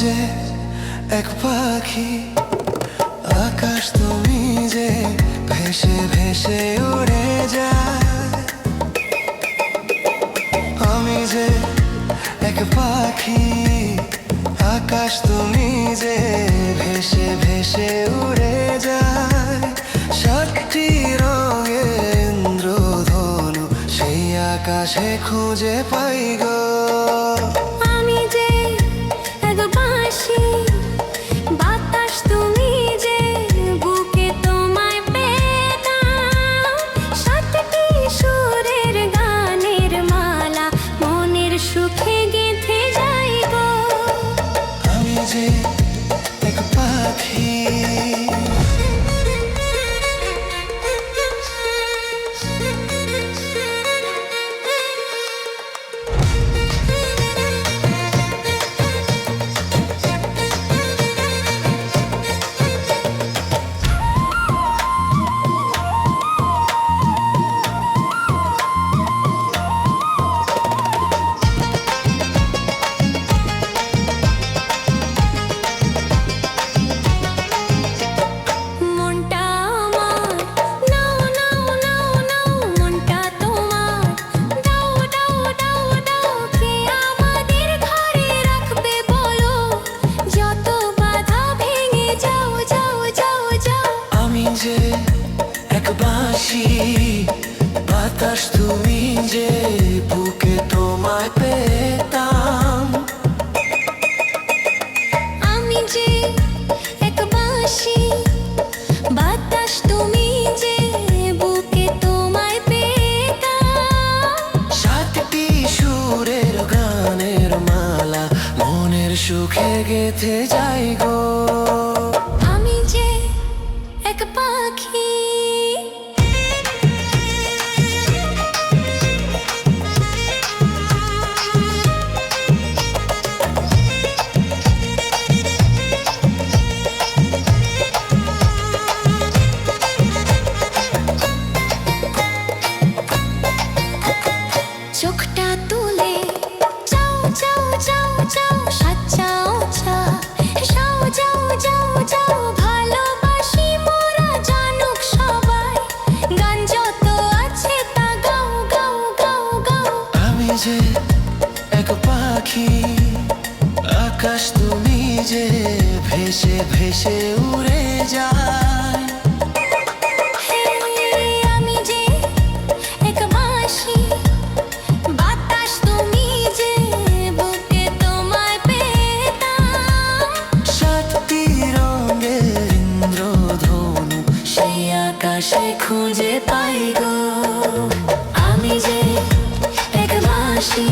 যে এক পাখি, আকাশ তুমি যে ভেসে ভেসে উড়ে যায়। আমি যে এক পাখি, আকাশ তুমি যে ভেসে ভেসে উড়ে যায়। সাতটি রঙে ইন্দ্রধনু, সেই আকাশে খুঁজে পাই গো। see বাতাস তুমি যে বুকে তোমায় পেতাম। আমি যে এক বাঁশি বাতাস তুমি যে বুকে তোমায় পেতাম। সাতটি সুরের গানের মালা মনের সুখে গেথে যাই গো। পাখি আকাশ তুমি যে ভেসে ভেসে উড়ে যায়। আমি যে এক বাঁশি বাতাস তুমি যে বুকে তোমায় পেতাম। সাতটি রঙের ইন্দ্রধনু সেই আকাশে খুঁজে পাই গো। আমি যে এক বাঁশি।